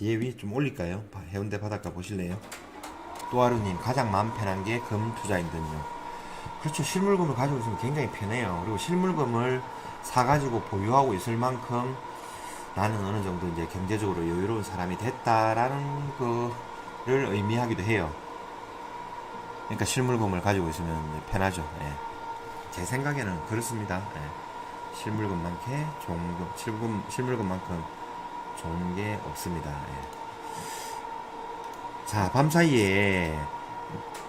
뒤에 위 좀 올릴까요? 바- 해운대 바닷가 보실래요? 또하루님 가장 마음 편한 게 금 투자인 듯요. 그렇죠. 실물금을 가지고 있으면 굉장히 편해요. 그리고 실물금을 사가지고 보유하고 있을 만큼 나는 어느 정도 이제 경제적으로 여유로운 사람이 됐다라는 거를 의미하기도 해요. 그러니까 실물금을 가지고 있으면 편하죠. 예. 제 생각에는 그렇습니다. 예. 실물금만큼 거, 실금, 실물금만큼 좋은 게 없습니다. 예. 자, 밤 사이에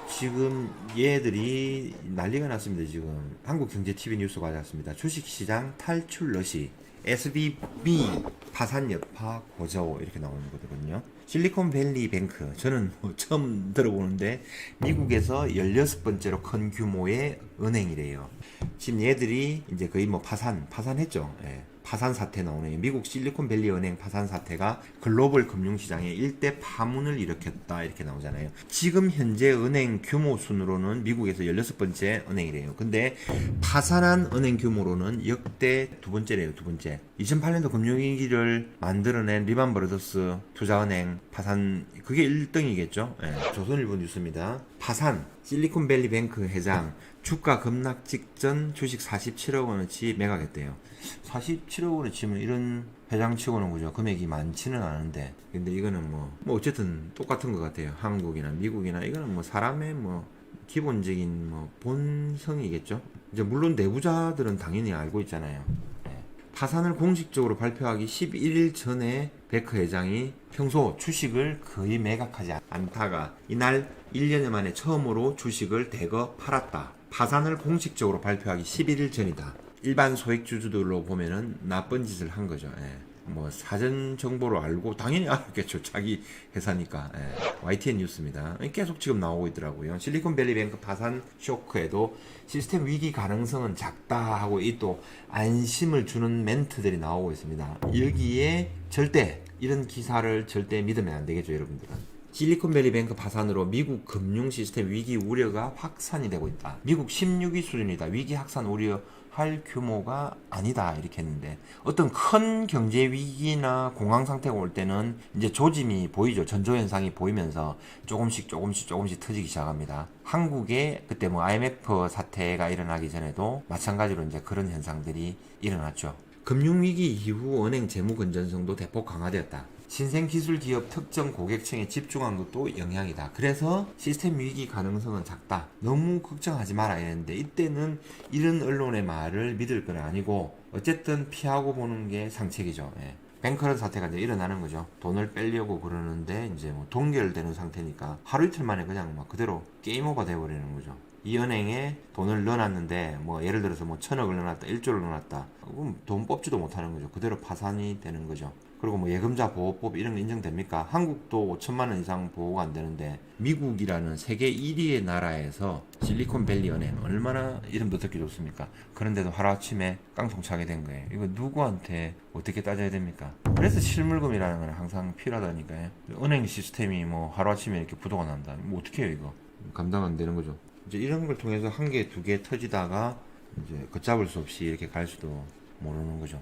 지금 얘들이 난리가 났습니다. 지금 한국경제TV 뉴스가 가져왔습니다. 주식시장 탈출 러시 SBB 파산 여파 고저 이렇게 나오는 거거든요. 실리콘밸리 뱅크 저는 뭐 처음 들어보는데 미국에서 16번째로 큰 규모의 은행이래요. 지금 얘들이 이제 거의 뭐 파산 파산했죠. 예. 파산 사태 나오네요. 미국 실리콘밸리 은행 파산 사태가 글로벌 금융시장에 일대 파문을 일으켰다 이렇게 나오잖아요. 지금 현재 은행 규모 순으로는 미국에서 16번째 은행이래요. 근데 파산한 은행 규모로는 역대 두 번째래요. 두 번째. 2008년도 금융위기를 만들어낸 리만 브라더스 투자은행 파산 그게 1등이겠죠. 조선일보 뉴스입니다. 파산 실리콘밸리 뱅크 회장 주가 급락 직전 주식 47억 원어치 매각했대요. 47억 원어치면 이런 회장치고는 그죠 금액이 많지는 않은데 근데 이거는 뭐, 뭐 어쨌든 똑같은 것 같아요. 한국이나 미국이나 이거는 뭐 사람의 뭐 기본적인 뭐 본성이겠죠. 이제 물론 내부자들은 당연히 알고 있잖아요. 네. 파산을 공식적으로 발표하기 11일 전에 베크 회장이 평소 주식을 거의 매각하지 않다가 이날 1년여 만에 처음으로 주식을 대거 팔았다. 파산을 공식적으로 발표하기 11일 전이다. 일반 소액주주들로 보면은 나쁜 짓을 한 거죠. 예. 뭐 사전 정보로 알고 당연히 알았겠죠. 자기 회사니까. 예. YTN 뉴스입니다. 계속 지금 나오고 있더라고요. 실리콘밸리 뱅크 파산 쇼크에도 시스템 위기 가능성은 작다 하고 이 또 안심을 주는 멘트들이 나오고 있습니다. 여기에 절대 이런 기사를 절대 믿으면 안 되겠죠, 여러분들은. 실리콘밸리 뱅크 파산으로 미국 금융 시스템 위기 우려가 확산이 되고 있다. 미국 16위 수준이다. 위기 확산 우려할 규모가 아니다. 이렇게 했는데 어떤 큰 경제 위기나 공황 상태가 올 때는 이제 조짐이 보이죠. 전조 현상이 보이면서 조금씩 조금씩 조금씩 터지기 시작합니다. 한국에 그때 뭐 IMF 사태가 일어나기 전에도 마찬가지로 이제 그런 현상들이 일어났죠. 금융위기 이후 은행 재무 건전성도 대폭 강화되었다. 신생 기술 기업 특정 고객층에 집중한 것도 영향이다. 그래서 시스템 위기 가능성은 작다. 너무 걱정하지 마라 이랬는데 이때는 이런 언론의 말을 믿을 건 아니고 어쨌든 피하고 보는 게 상책이죠. 예. 뱅커런 사태가 이제 일어나는 거죠. 돈을 빼려고 그러는데 이제 뭐 동결되는 상태니까 하루 이틀 만에 그냥 막 그대로 게임 오버 돼버리는 거죠. 이 은행에 돈을 넣어놨는데 뭐 예를 들어서 뭐 천억을 넣어놨다, 일조를 넣어놨다. 그럼 돈 뽑지도 못하는 거죠. 그대로 파산이 되는 거죠. 그리고 뭐 예금자 보호법 이런 거 인정됩니까? 한국도 5천만 원 이상 보호가 안 되는데 미국이라는 세계 1위의 나라에서 실리콘밸리 은행 얼마나 이름도 듣기 좋습니까? 그런데도 하루아침에 깡통 차게 된 거예요. 이거 누구한테 어떻게 따져야 됩니까? 그래서 실물금이라는 건 항상 필요하다니까요. 은행 시스템이 뭐 하루아침에 이렇게 부도가 난다. 뭐 어떻게 해요 이거? 감당 안 되는 거죠. 이제 이런 걸 통해서 한 개, 두 개 터지다가 이제 걷잡을 수 없이 이렇게 갈 수도 모르는 거죠.